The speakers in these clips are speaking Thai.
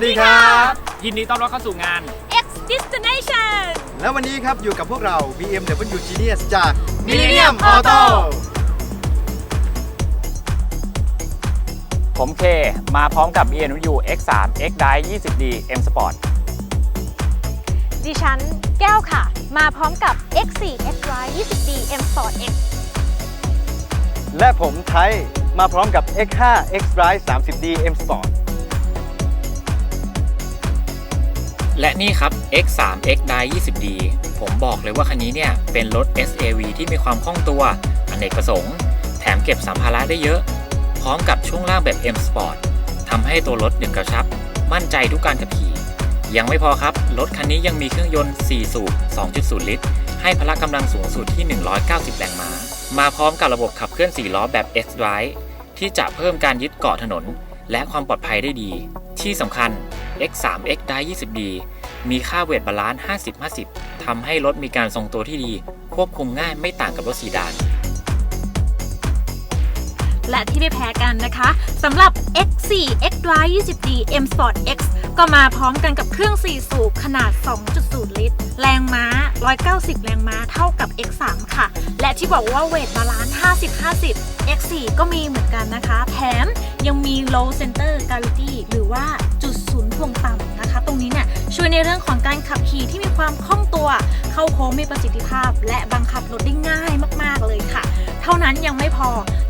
วัสดีครับ ยินดีต้อนรับเข้าสู่งาน X Destination แล้ววันนี้ครับอยู่กับพวกเรา BMW Genius จาก Millennium Auto ผมเค มาพร้อมกับ BMW X3 X Drive 20D M Sport ดิฉันแก้วค่ะ มาพร้อมกับ X4 X Drive 20D M Sport X และผมไทย มาพร้อมกับ X5 X Drive 30D M Sport และนี่ครับ X3 X Drive 20D ผมบอกเลยว่าคันนี้เนี่ยเป็นรถ SAV ที่มีความคล่องตัวอเนกประสงค์ แถมเก็บสัมภาระได้เยอะ พร้อมกับช่วงล่างแบบ M Sport ทำให้ตัวรถดึงกระชับ มั่นใจทุกการขับขี่ ยังไม่พอครับ รถคันนี้ยังมีเครื่องยนต์ 4 สูบ 2.0 ลิตร ให้พละกำลังสูงสุดที่ 190 แรงม้า มาพร้อมกับระบบขับเคลื่อน 4 ล้อแบบ X Drive ที่จะเพิ่มการยึดเกาะถนน และความปลอดภัยได้ดี ที่สำคัญ X3 X d i 20D มีค่าเวทบาลานซ์ 50-50 ทำให้รถมีการทรงตัวที่ดี ควบคุมง่ายไม่ต่างกับรถซีดาน และที่ไม่แพ้กันนะคะสำหรับ X4 X Drive 20D M Sport X ก็มาพร้อมกันกับเครื่อง 4 สูบขนาด 2.0 ลิตร แรงม้า 190 แรงม้าเท่ากับ X3 ค่ะ และที่บอกว่าเวทบาลานซ์ 50-50 X4 ก็มีเหมือนกันนะคะ แถมยังมี low center gravity หรือว่าจุดศูนย์ถ่วงต่ำนะคะ ตรงนี้เนี่ย ช่วยในเรื่องของการขับขี่ที่มีความคล่องตัว เข้าโค้งมีประสิทธิภาพ และบังคับรถได้ง่ายมาก ๆ เลยค่ะ เท่านั้นยังไม่พอ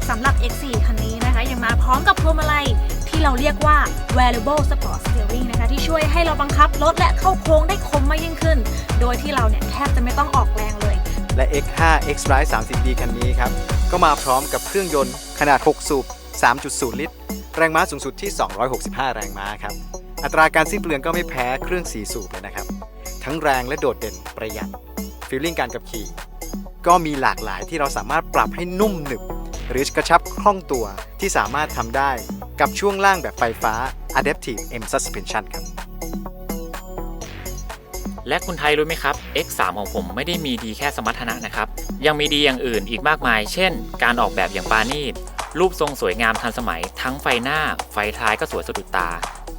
สำหรับ X4 คันนี้นะคะ ยังมาพร้อมกับพวงมาลัยที่เราเรียกว่า variable sport steering นะคะ ที่ช่วยให้เราบังคับรถและเข้าโค้งได้คมมากยิ่งขึ้น โดยที่เราเนี่ยแทบจะไม่ต้องออกแรงเลย และ X5 X Drive 30D คันนี้ครับ ก็มาพร้อมกับเครื่องยนต์ขนาด 6 สูบ 3.0 ลิตร แรงม้าสูงสุดที่ 265 แรงม้าครับ อัตราการสิ้นเปลืองก็ไม่แพ้เครื่อง4สูบเลยนะครับ ทั้งแรงและโดดเด่นประหยัดฟีลลิ่งการขับขี่ ก็มีหลากหลายที่เราสามารถปรับให้นุ่มหนึบ หรือกระชับคล่องตัวที่สามารถทำได้กับช่วงล่างแบบไฟฟ้า Adaptive M Suspension ครับ และคุณไทยรู้ไหมครับ X3 ของผมไม่ได้มีดีแค่สมรรถนะนะครับ ยังมีดีอย่างอื่นอีกมากมาย เช่น การออกแบบอย่างปราณีต รูปทรงสวยงามทันสมัย ทั้งไฟหน้า ไฟท้ายก็สวยสะดุดตา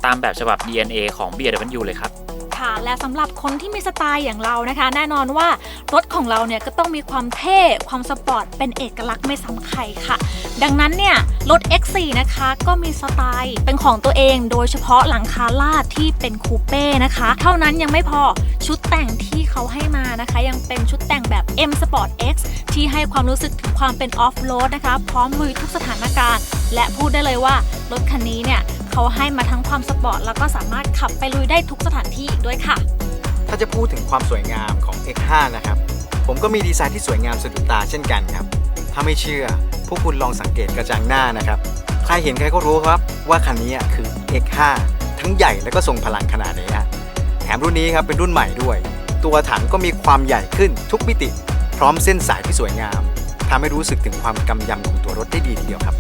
ตามแบบฉบับ DNA ของ BMW เลยครับ ค่ะ และสำหรับคนที่มีสไตล์อย่างเรานะคะ แน่นอนว่ารถของเราเนี่ยก็ต้องมีความเท่ ความสปอร์ต เป็นเอกลักษณ์ไม่ซ้ำใครค่ะ ดังนั้นเนี่ยรถ X4 นะคะก็มีสไตล์เป็นของตัวเอง โดยเฉพาะหลังคาลาดที่เป็นคูเป้นะคะ เท่านั้นยังไม่พอชุดแต่งที่เขาให้มานะคะ ยังเป็นชุดแต่งแบบ M Sport X ที่ให้ความรู้สึกถึงความเป็นออฟโรดนะคะ พร้อมลุยทุกสถานการณ์ และพูดได้เลยว่ารถคันนี้เนี่ย เขาให้มาทั้งความสปอร์ตแล้วก็สามารถขับไปลุยได้ทุกสถานที่อีกด้วยค่ะ ถ้าจะพูดถึงความสวยงามของ X5 นะครับ ผมก็มีดีไซน์ที่สวยงามสะดุดตาเช่นกันครับ ถ้าไม่เชื่อ พวกคุณลองสังเกตกระจังหน้านะครับ ใครเห็นใครก็รู้ครับว่าคันนี้คือ X5 ทั้งใหญ่และก็ทรงพลังขนาดนี้ฮะแถมรุ่นนี้ครับเป็นรุ่นใหม่ด้วย ตัวถังก็มีความใหญ่ขึ้นทุกมิติ พร้อมเส้นสายที่สวยงามทำให้รู้สึกถึงความกำยำของตัวรถได้ดีทีเดียวครับ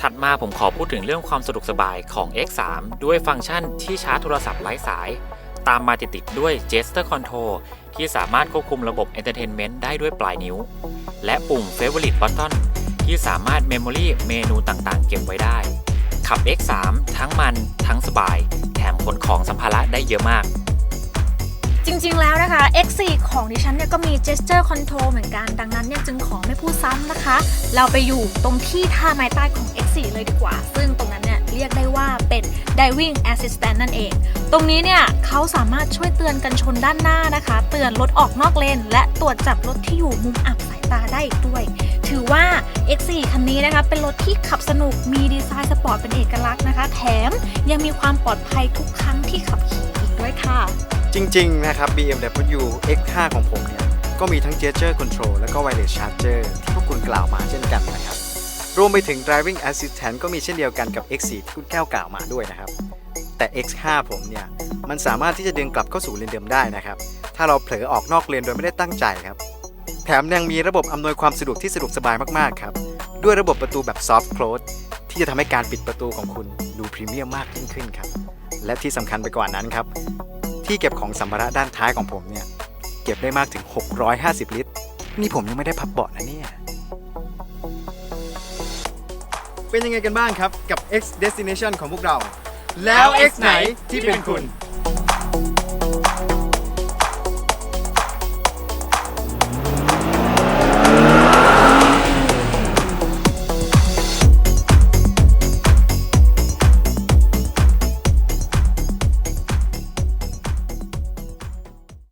ถัดมาผมขอพูดถึงเรื่องความสะดวกสบายของ X3 ด้วยฟังก์ชันที่ชาร์จโทรศัพท์ไร้สาย ตามมาติดๆด้วย Gesture Control ที่สามารถควบคุมระบบ Entertainment ได้ด้วยปลายนิ้ว และปุ่ม Favorite Button ที่สามารถ Memory เมนูต่างๆ เก็บไว้ได้ ขับ X3 ทั้งมันทั้งสบาย แถมขนของสัมภาระได้เยอะมาก จริงๆแล้วนะคะ X4 ของดิฉันเนี่ยก็มี gesture control เหมือนกัน ดังนั้นเนี่ยจึงขอไม่พูดซ้ำนะคะ เราไปอยู่ตรงที่ท่าไม้ใต้ของ X4 เลยดีกว่า ซึ่งตรงนั้นเนี่ยเรียกได้ว่าเป็น diving assistant นั่นเอง ตรงนี้เนี่ยเขาสามารถช่วยเตือนกันชนด้านหน้านะคะ เตือนรถออกนอกเลน และตรวจจับรถที่อยู่มุมอับสายตาได้อีกด้วย ถือว่า X4 คันนี้นะคะเป็นรถที่ขับสนุกมีดีไซน์สปอร์ตเป็นเอกลักษณ์นะคะ แถมยังมีความปลอดภัยทุกครั้งที่ขับขี่อีกด้วยค่ะ จริงๆนะครับ BMW X5 ของผมเนี่ย ก็มีทั้ง Gesture Control และก็ Wireless Charger ที่พวกคุณกล่าวมาเช่นกันนะครับ รวมไปถึง Driving Assistant ก็มีเช่นเดียวกันกับ X4 ที่คุณแก้วกล่าวมาด้วยนะครับ แต่ X5 ผมเนี่ย มันสามารถที่จะดึงกลับเข้าสู่เลนเดิมได้นะครับ ถ้าเราเผลอออกนอกเลนโดยไม่ได้ตั้งใจครับ แถมยังมีระบบอำนวยความสะดวกที่สะดวกสบายมากๆครับ ด้วยระบบประตูแบบ Soft Close ที่จะทำให้การปิดประตูของคุณดูพรีเมียมมากยิ่งขึ้นครับ และที่สำคัญไปกว่านั้นครับ ที่เก็บของสัมภาระด้านท้ายของผมเนี่ย เก็บได้มากถึง 650 ลิตร นี่ผมยังไม่ได้พับเบาะนะเนี่ย เป็นยังไงกันบ้างครับกับ X Destination ของพวกเรา แล้ว X ไหนที่เป็นคุณ